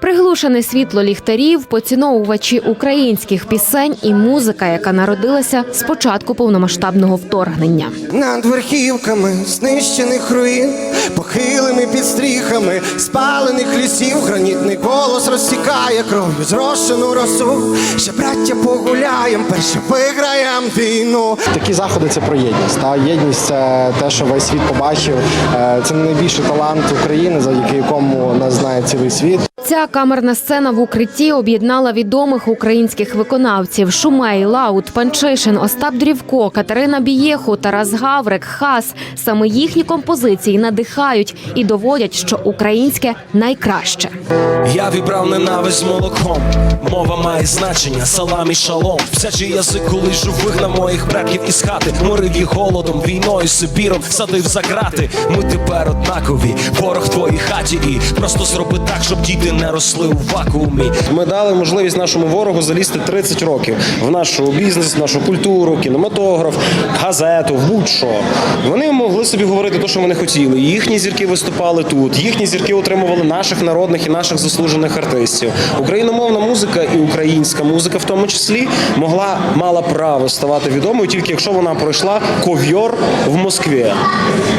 Приглушене світло ліхтарів, поціновувачі українських пісень і музика, яка народилася з початку повномасштабного вторгнення. Над верхівками знищених руїн, похилими підстріхами, спалених лісів, гранітний голос розсікає кров'ю зрошену росу. Ще браття погуляєм, перше виграєм війну. Такі заходи це про єдність. Та єдність це те, що весь світ побачив. Е, Це найбільший талант України, завдяки якому нас знає цілий світ. Ця камерна сцена в укритті об'єднала відомих українських виконавців: Шумей, Лаут, Панчишин, Остап Дрівко, Катерина Бієху, Тарас Гаврик, Хас. Саме їхні композиції надихають і доводять, що українське найкраще. Я вібрав ненависть молоком. Мова має значення, салам і шалом. Всячий язик, коли живих на моїх предків із хати. Морив їх голодом, війною, Сибіром, садив за грати. Ми тепер однакові, ворог твоїй хаті, і просто зроби так, щоб діти не росли у вакуумі. Ми дали можливість нашому ворогу залізти 30 років в нашу бізнес, в нашу культуру, кінематограф, газету, будь-що. Вони могли собі говорити те, що вони хотіли. Їхні зірки виступали тут, їхні зірки отримували наших народних і наших заслужених артистів. Україномовна музика і українська музика, в тому числі, могла мала право ставати відомою тільки якщо вона пройшла ковйор в Москві.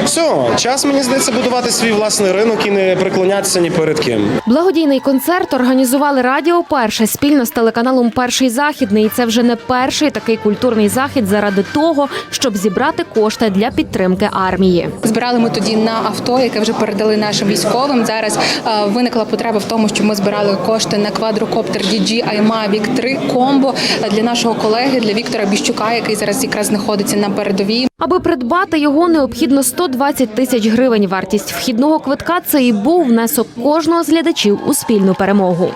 Все, час мені здається будувати свій власний ринок і не приклонятися ні перед ким. Благодійний концерт організували Радіо Перше спільно з телеканалом Перший Західний. І це вже не перший такий культурний захід заради того, щоб зібрати кошти для підтримки армії. Збирали ми тоді на авто, яке вже передали нашим військовим. Зараз е, виникла потреба в тому, що ми збирали кошти на квадрокоптер DJI Mavic 3 комбо для нашого колеги для Віктора Біщука, який зараз якраз знаходиться на передовій. Аби придбати його, необхідно 120 тисяч гривень. Вартість вхідного квитка це і був внесок кожного з глядачів у спільну перемогу.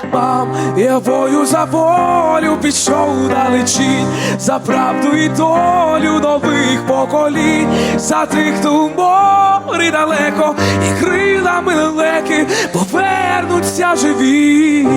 Я бою за волю пішов далечінь, за правду і долю нових поколінь, за тих, хто у морі далеко, і крилами лелеки повернуться живі.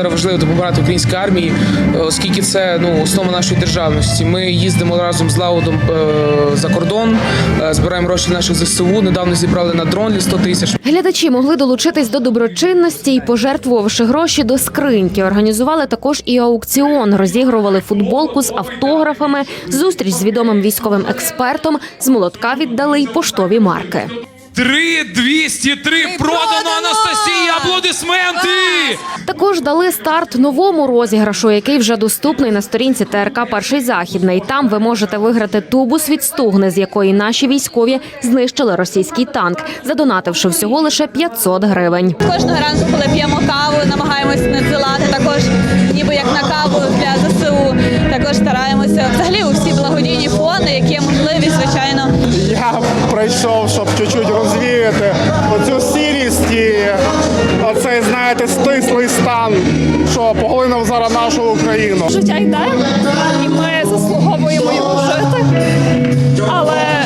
Зараз важливо допомагати українській армії, е, оскільки це ну основа нашої державності. Ми їздимо разом з Лаудом е, за кордон, е, збираємо гроші наших ЗСУ. Недавно зібрали на дрон для 100 тисяч. Глядачі могли долучитись до доброчинності і, пожертвувавши гроші до скриньки, організували також і аукціон. Розігрували футболку з автографами, зустріч з відомим військовим експертом. З молотка віддали й поштові марки. 3203 продано Анастасії, аплодисменти! Також дали старт новому розіграшу, який вже доступний на сторінці ТРК Перший західний. Там ви можете виграти тубус від стугни, з якої наші військові знищили російський танк, задонативши всього лише 500 гривень. Кожного ранку, коли п'ємо каву, намагаємося надсилати також, ніби як на каву для ЗСУ. Також стараємося чуть-чуть розвіяти оцю сірість і оцей, знаєте, стислий стан, що поглинув зараз нашу Україну. Життя йде, і ми заслуговуємо його жити. Але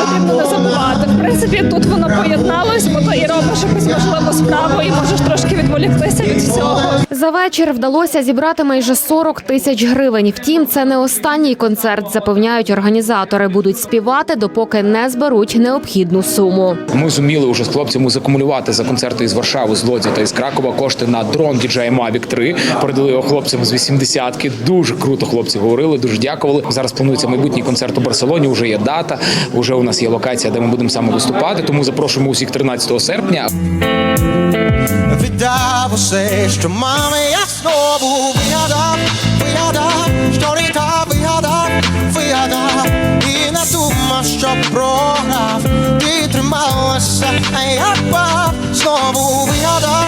потрібно не забувати. В принципі, тут воно поєдналось, бо то і якусь можливу справу, і можеш трошки відволіктися від всього. За вечір вдалося зібрати майже 40 тисяч гривень. Втім, це не останній концерт, запевняють організатори. Будуть співати, допоки не зберуть необхідну суму. Ми зуміли вже з хлопцями закумулювати за концерти із Варшави, з Лодзі та із Кракова кошти на дрон DJI Mavic 3. Передали його хлопцям з 80-ки. Дуже круто хлопці говорили, дуже дякували. Зараз планується майбутній концерт у Барселоні. Вже є дата, вже у нас є локація, де ми будемо саме виступати. Тому запрошуємо усіх 13 серпня. Віддав усе, що мами, я знову вигадав, вигадав, що літа вигадав, вигадав, і не думав, що програв, ти трималася, а я впав, знову вигадав,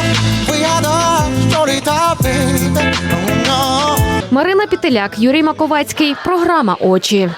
вигадав, що літа вигадав. Марина Пітеляк, Юрій Маковецький. Програма Очі.